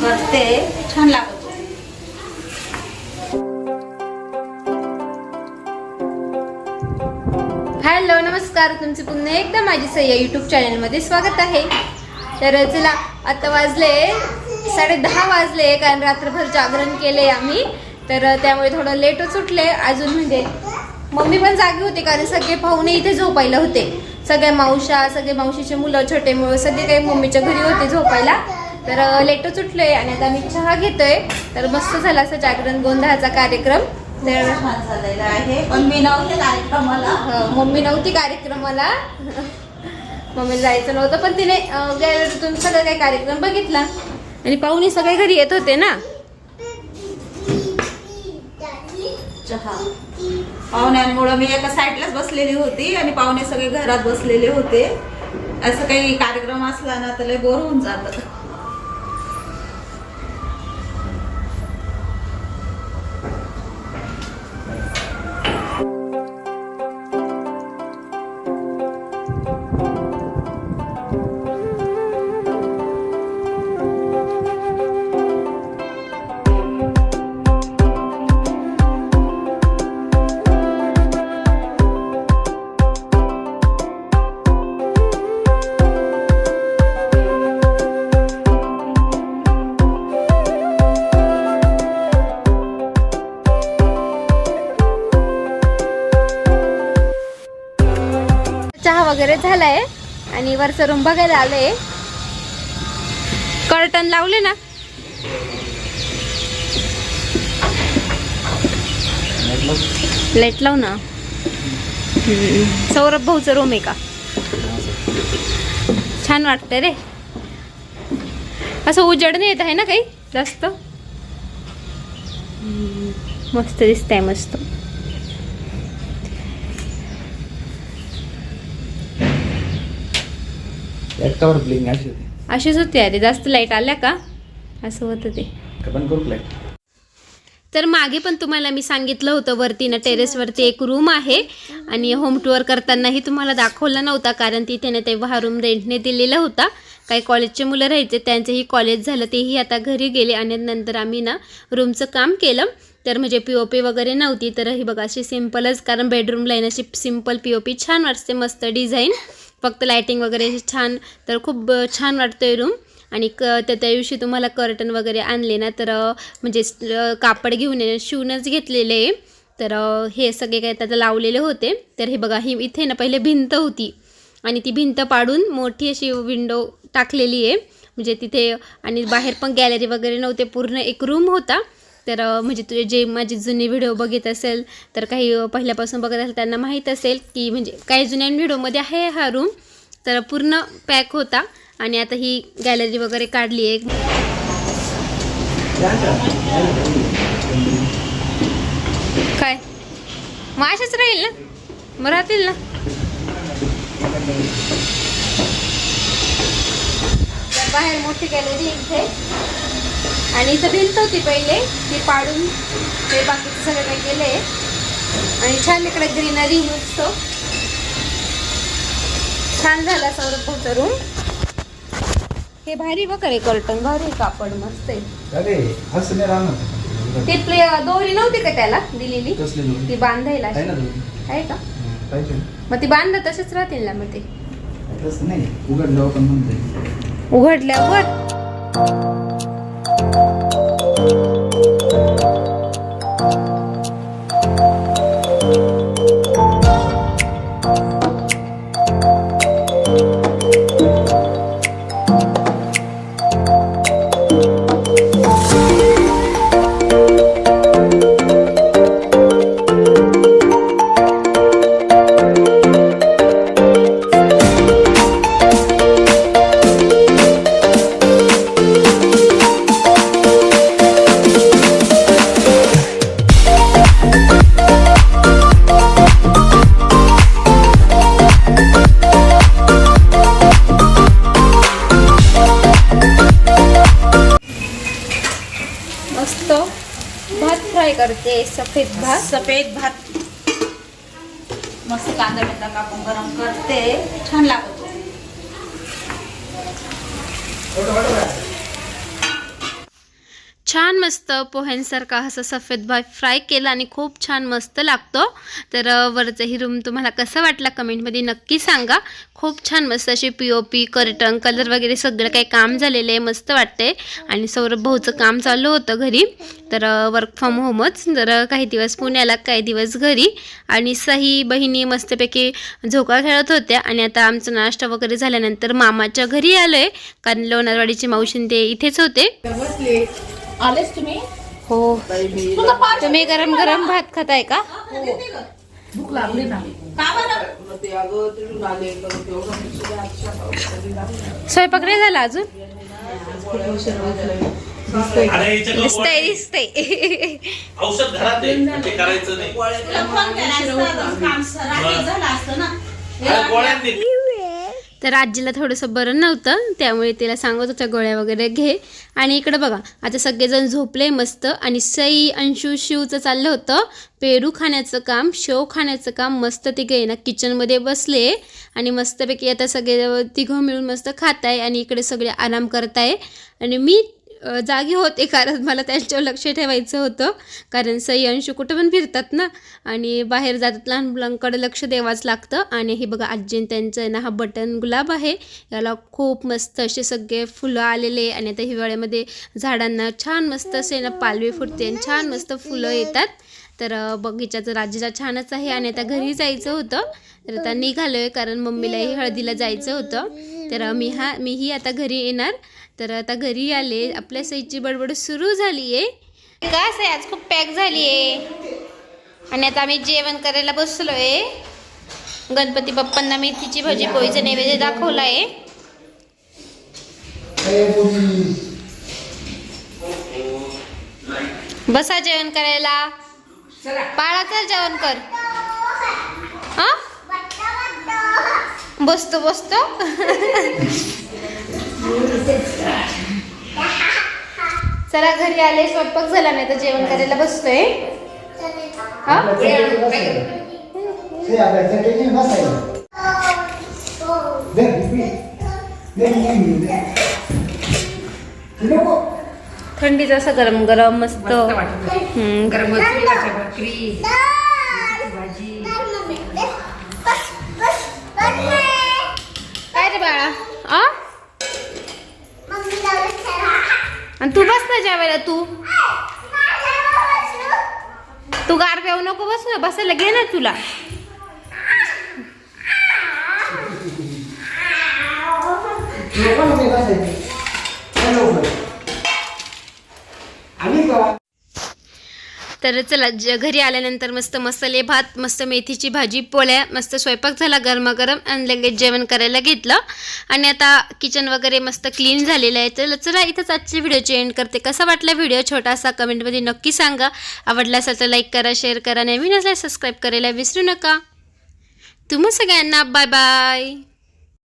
करते. छान लागतो हॅलो नमस्कार. तुमचे पुन्हा एकदा माझी सय्या यूट्यूब चॅनलमध्ये स्वागत आहे. तर चला आता वाजले साडे दहा वाजले कारण रात्रभर जागरण केले आम्ही. तर त्यामुळे थोडं लेटच उठले. अजून म्हणजे मम्मी पण जागी होती कारण सगळे पाहुणे इथे झोपायला होते. सगळ्या मावशा सगळे मावशीचे मुलं छोटे मुलं सगळे काही मम्मीच्या घरी होते झोपायला. तर लेटच उठलोय आणि आता आम्ही चहा घेतोय. तर मस्त झाला असं जागरण गोंधळाचा कार्यक्रम. तर छान झालेलं आहे. पण मी नव्हते कार्यक्रमाला. हो, मम्मी नव्हती कार्यक्रमाला. मम्मी जायचं नव्हतं पण तिने गॅलरीतून सगळं काही कार्यक्रम बघितला. आणि पाहुणे सगळे घरी येत होते ना? चहा. पाहुण्यांमुळं मी एका साईडलाच बसलेली होती आणि पाहुणे सगळे घरात बसलेले होते. असं काही कार्यक्रम असला ना तर बोर होऊन जात. वगैरे झालाय आणि वरचा रूम बघायला आलंय. कर्टन लावले ना? लाइट लाव ना. सौरभ भाऊचं रूम आहे का? छान वाटतंय रे. असं उजड नाही येत आहे ना काही? जास्त? मस्त दिसतंय मस्त. ब्लिंग अशी होती. अशीच होती अरे जास्त लाइट आल्या का? असं होतं ते पण करू लाइट तर मागे पण तुम्हाला मी सांगितलं होतं वरती ना टेरेसवरती एक रूम आहे आणि होम टूर करतानाही तुम्हाला दाखवला नव्हता कारण तिथे ना तेव्हा हा रूम रेंटने दिलेला होता. काही कॉलेजचे मुलं राहायचे त्यांचेही कॉलेज झालं तेही आता घरी गेले आणि नंतर आम्ही ना रूमचं काम केलं. तर म्हणजे पी ओ पी वगैरे नव्हती तर ही बघा अशी सिम्पलच कारण बेडरूमला ना अशी सिंपल पी ओ पी छान वाटते मस्त डिझाईन फक्त लायटिंग वगैरे छान तर खूप छान छान वाटतोय रूम आणि क त्या त्या दिवशी तुम्हाला कर्टन वगैरे आणले ना तर म्हणजे कापड घेऊन ये- शिवूनच घेतलेले आहे. तर हे सगळे काय त्यात लावलेले होते. तर हे बघा ही इथे ना पहिले भिंत होती. आणि ती भिंत पाडून मोठी अशी विंडो टाकलेली आहे. म्हणजे तिथे आणि बाहेर पण गॅलरी वगैरे नव्हते पूर्ण एक रूम होता. तर म्हणजे तुझे जे माझी जुने व्हिडिओ बघित असेल तर काही पहिल्यापासून बघत असेल त्यांना माहीत असेल की म्हणजे काही जुन्या व्हिडिओमध्ये आहे हा रूम तर पूर्ण पॅक होता. आणि आता ही गॅलरी वगैरे काढली आहे. काय? मग असेच राहील ना? मग राहतील ना? बाहेर मोठी गॅलरी इथे. आणि इथं भिंत होती पहिले. ती पाडून ते बाकीचं सगळं काही केलंय. आणि छान इकडे ग्रीनरी मस्त. छान झाला सौरभ भाऊचा रूम. हे भारी बघा रे कर्टन. भारी कापड मस्त आहे. ते प्ले दोरी नव्हती का त्याला दिलेली? ती बांधायला आहे का? मग ती बांधा तसेच राहतील ना मग ते. नाही. Thank you. फ्राय करते? सफेद भात? सफेद भात. मस्त कांदा बिंदा कापून गरम करते. छान लागतो. छान मस्त पोह्यांसारखा असं सफेद भात फ्राय केला आणि खूप छान मस्त लागतो. तर अ, वरचं रूम तुम्हाला कसं वाटला कमेंटमध्ये नक्की सांगा. खूप छान मस्त अशी P O P curtain colour वगैरे सगळं काही काम झालेलं आहे मस्त वाटते आणि सौरभ भाऊचं काम चालू होतं घरी. तर वर्क फ्रॉम होमच तर काही दिवस पुण्याला काही दिवस घरी. आणि सही बहिणी मस्तपैकी झोका खेळत होत्या. आणि आता आमचा नाश्ता वगैरे झाल्यानंतर मामाच्या घरी आलो आहे कारण लोणारवाडीची मावशीन ते इथेच होते. आलेच तुम्ही? हो. तुम्ही गरम गरम भात खाताय का? भूक लागली ना. स्वयंपाक नाही झाला अजून? दिसतंय दिसतंय. औषध घरात आहे पण ते करायचं नाही. तर आजीला थोडंसं बरं नव्हतं त्यामुळे तिला सांगत होत्या गोळ्या वगैरे घे. आणि इकडं बघा आता सगळेजण झोपले मस्त आणि सई अंशू शिवचं चाललं होतं. पेरू खाण्याचं काम शेव खाण्याचं काम मस्त तिघे ना किचनमध्ये बसले. आणि मस्तपैकी आता सगळे तिघं मिळून मस्त खात आहे आणि इकडे सगळे आराम करताय. आणि मी जागी होते कारण मला त्यांच्यावर लक्ष ठेवायचं होतं. कारण सई अंशू कुठं पण फिरतात ना आणि बाहेर जातात लहान मुलांकडे लक्ष द्यावाच लागतं. आणि हे बघा आजीन त्यांचं आहे ना हा बटन गुलाब आहे. याला खूप मस्त असे सगळे फुलं आलेले आणि आता हिवाळ्यामध्ये झाडांना छान मस्त असे ना पालवी फुटते आणि छान मस्त फुलं येतात. तर बगीचाचं राज्याचा छानच आहे. आणि आता घरी जायचं होतं. तर आता निघालो आहे कारण मम्मीलाही हळदीला जायचं होतं. तर मी हा मीही आता घरी येणार. तर आता घरी आले. आपल्या सईची बडबड सुरू झाली आहे का सई आज खूप पॅक झाली आहे आणि आता आम्ही जेवण करायला बसलो आहे गणपती बाप्पांना मेथीची भाजी पोळीचा नैवेद्य दाखवला आहे बसा जेवण करायला. बाळा चल जेवण कर हा बसतो बसतो. चला घरी आले स्वयंपाक झाला नाही तर जेवण करायला बसतोय. हा? थंडीचं असं गरम गरम मस्त गरम भाकरी भाजी काय रे आणि तू बस ना जेवायला तू. तू गार प्याऊ नको बस ना बसायला घे ना तुला आली का तर चला ज घरी आल्यानंतर मस्त मसाले भात मस्त मेथीची भाजी पोळ्या मस्त स्वयंपाक झाला गरमागरम आणि लगेच जेवण करायला घेतलं. आणि आता किचन वगैरे मस्त क्लीन झालेलं आहे. तर चला इथंच आजची व्हिडिओची एंड करते. कसा वाटला व्हिडिओ छोटासा कमेंटमध्ये नक्की सांगा. आवडला असेल तर लाईक करा शेअर करा. नवीन असल्यास सबस्क्राईब करायला विसरू नका. तुम्हा सगळ्यांना बाय बाय